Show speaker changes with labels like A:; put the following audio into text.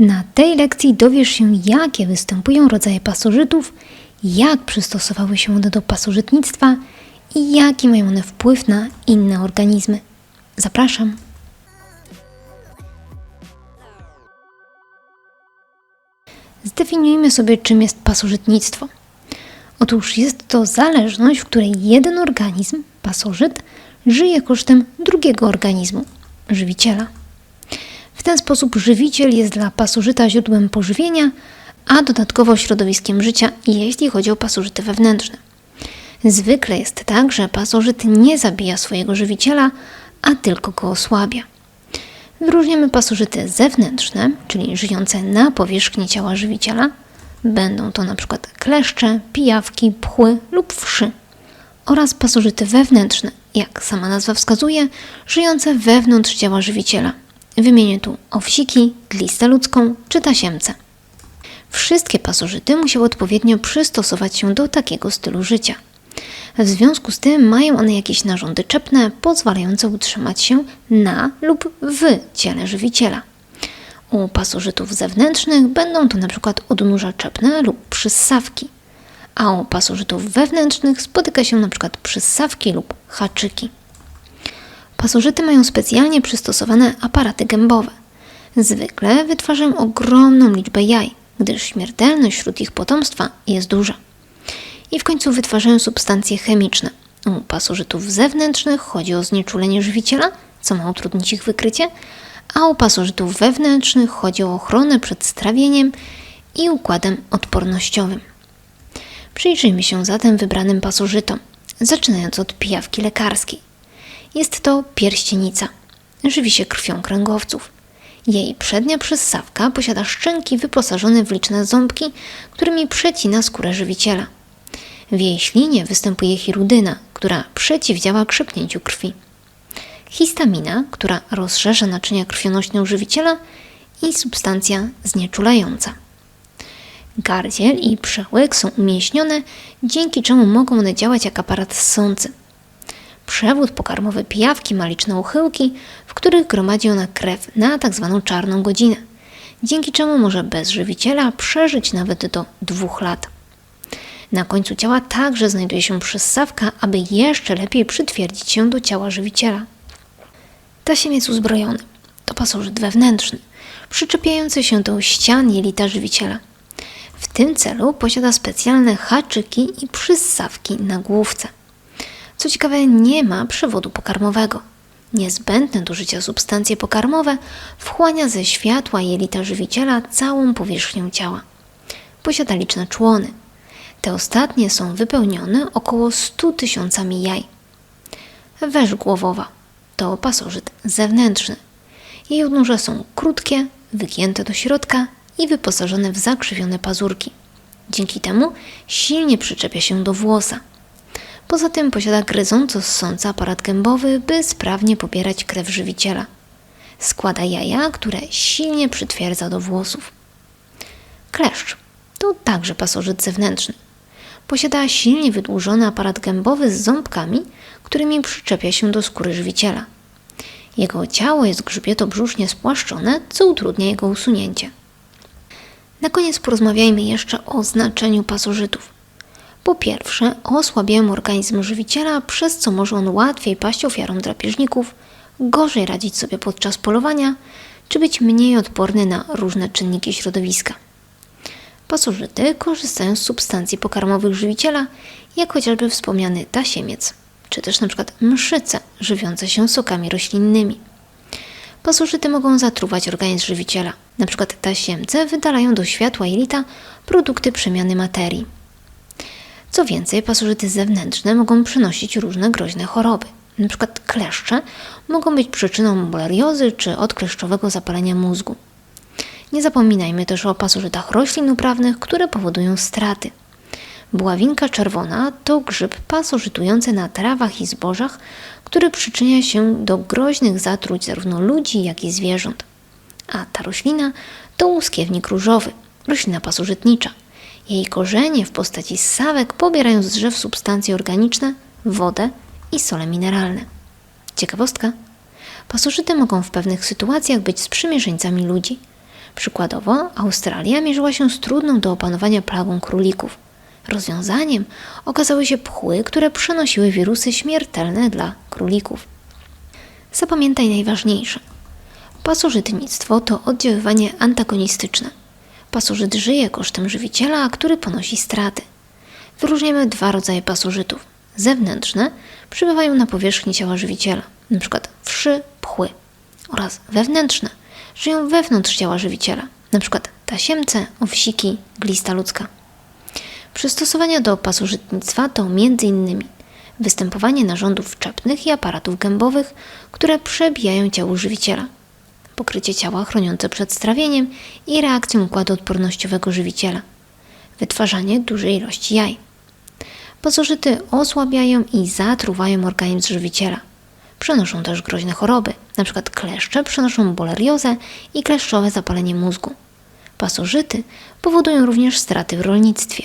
A: Na tej lekcji dowiesz się, jakie występują rodzaje pasożytów, jak przystosowały się one do pasożytnictwa i jaki mają one wpływ na inne organizmy. Zapraszam. Zdefiniujmy sobie, czym jest pasożytnictwo. Otóż jest to zależność, w której jeden organizm, pasożyt, żyje kosztem drugiego organizmu, żywiciela. W ten sposób żywiciel jest dla pasożyta źródłem pożywienia, a dodatkowo środowiskiem życia, jeśli chodzi o pasożyty wewnętrzne. Zwykle jest tak, że pasożyt nie zabija swojego żywiciela, a tylko go osłabia. Wyróżniamy pasożyty zewnętrzne, czyli żyjące na powierzchni ciała żywiciela. Będą to np. kleszcze, pijawki, pchły lub wszy. Oraz pasożyty wewnętrzne, jak sama nazwa wskazuje, żyjące wewnątrz ciała żywiciela. Wymienię tu owsiki, glistę ludzką czy tasiemce. Wszystkie pasożyty musiały odpowiednio przystosować się do takiego stylu życia. W związku z tym mają one jakieś narządy czepne pozwalające utrzymać się na lub w ciele żywiciela. U pasożytów zewnętrznych będą to np. odnóża czepne lub przyssawki, a u pasożytów wewnętrznych spotyka się np. przyssawki lub haczyki. Pasożyty mają specjalnie przystosowane aparaty gębowe. Zwykle wytwarzają ogromną liczbę jaj, gdyż śmiertelność wśród ich potomstwa jest duża. I w końcu wytwarzają substancje chemiczne. U pasożytów zewnętrznych chodzi o znieczulenie żywiciela, co ma utrudnić ich wykrycie, a u pasożytów wewnętrznych chodzi o ochronę przed strawieniem i układem odpornościowym. Przyjrzyjmy się zatem wybranym pasożytom, zaczynając od pijawki lekarskiej. Jest to pierścienica. Żywi się krwią kręgowców. Jej przednia przyssawka posiada szczęki wyposażone w liczne ząbki, którymi przecina skórę żywiciela. W jej ślinie występuje chirudyna, która przeciwdziała krzepnięciu krwi. Histamina, która rozszerza naczynia krwionośne żywiciela i substancja znieczulająca. Gardziel i przełyk są umieśnione, dzięki czemu mogą one działać jak aparat ssący. Przewód pokarmowy pijawki ma liczne uchyłki, w których gromadzi ona krew na tzw. Tak czarną godzinę, dzięki czemu może bez żywiciela przeżyć nawet do dwóch lat. Na końcu ciała także znajduje się przyssawka, aby jeszcze lepiej przytwierdzić się do ciała żywiciela. Tasiemiec uzbrojony to pasożyt wewnętrzny, przyczepiający się do ścian jelita żywiciela. W tym celu posiada specjalne haczyki i przyssawki na główce. Co ciekawe, nie ma przewodu pokarmowego. Niezbędne do życia substancje pokarmowe wchłania ze światła jelita żywiciela całą powierzchnię ciała. Posiada liczne człony. Te ostatnie są wypełnione około 100 tysiącami jaj. Węż głowowa to pasożyt zewnętrzny. Jej odnóża są krótkie, wygięte do środka i wyposażone w zakrzywione pazurki. Dzięki temu silnie przyczepia się do włosa. Poza tym posiada gryząco ssący aparat gębowy, by sprawnie pobierać krew żywiciela. Składa jaja, które silnie przytwierdza do włosów. Kleszcz to także pasożyt zewnętrzny. Posiada silnie wydłużony aparat gębowy z ząbkami, którymi przyczepia się do skóry żywiciela. Jego ciało jest grzbieto-brzusznie spłaszczone, co utrudnia jego usunięcie. Na koniec porozmawiajmy jeszcze o znaczeniu pasożytów. Po pierwsze, osłabiają organizm żywiciela, przez co może on łatwiej paść ofiarą drapieżników, gorzej radzić sobie podczas polowania, czy być mniej odporny na różne czynniki środowiska. Pasożyty korzystają z substancji pokarmowych żywiciela, jak chociażby wspomniany tasiemiec, czy też np. mszyce żywiące się sokami roślinnymi. Pasożyty mogą zatruwać organizm żywiciela. Przykład tasiemce wydalają do światła jelita produkty przemiany materii. Co więcej, pasożyty zewnętrzne mogą przynosić różne groźne choroby. Na przykład kleszcze mogą być przyczyną mulariozy czy odkleszczowego zapalenia mózgu. Nie zapominajmy też o pasożytach roślin uprawnych, które powodują straty. Bławinka czerwona to grzyb pasożytujący na trawach i zbożach, który przyczynia się do groźnych zatruć zarówno ludzi, jak i zwierząt. A ta roślina to łuskiewnik różowy, roślina pasożytnicza. Jej korzenie w postaci ssawek pobierają z drzew substancje organiczne, wodę i sole mineralne. Ciekawostka. Pasożyty mogą w pewnych sytuacjach być sprzymierzeńcami ludzi. Przykładowo, Australia mierzyła się z trudną do opanowania plagą królików. Rozwiązaniem okazały się pchły, które przenosiły wirusy śmiertelne dla królików. Zapamiętaj najważniejsze. Pasożytnictwo to oddziaływanie antagonistyczne. Pasożyt żyje kosztem żywiciela, który ponosi straty. Wyróżniamy dwa rodzaje pasożytów. Zewnętrzne przebywają na powierzchni ciała żywiciela, np. wszy, pchły, oraz wewnętrzne żyją wewnątrz ciała żywiciela, np. tasiemce, owsiki, glista ludzka. Przystosowania do pasożytnictwa to m.in. występowanie narządów czepnych i aparatów gębowych, które przebijają ciało żywiciela, pokrycie ciała chroniące przed strawieniem i reakcją układu odpornościowego żywiciela, wytwarzanie dużej ilości jaj. Pasożyty osłabiają i zatruwają organizm żywiciela. Przenoszą też groźne choroby, np. kleszcze przenoszą boleriozę i kleszczowe zapalenie mózgu. Pasożyty powodują również straty w rolnictwie.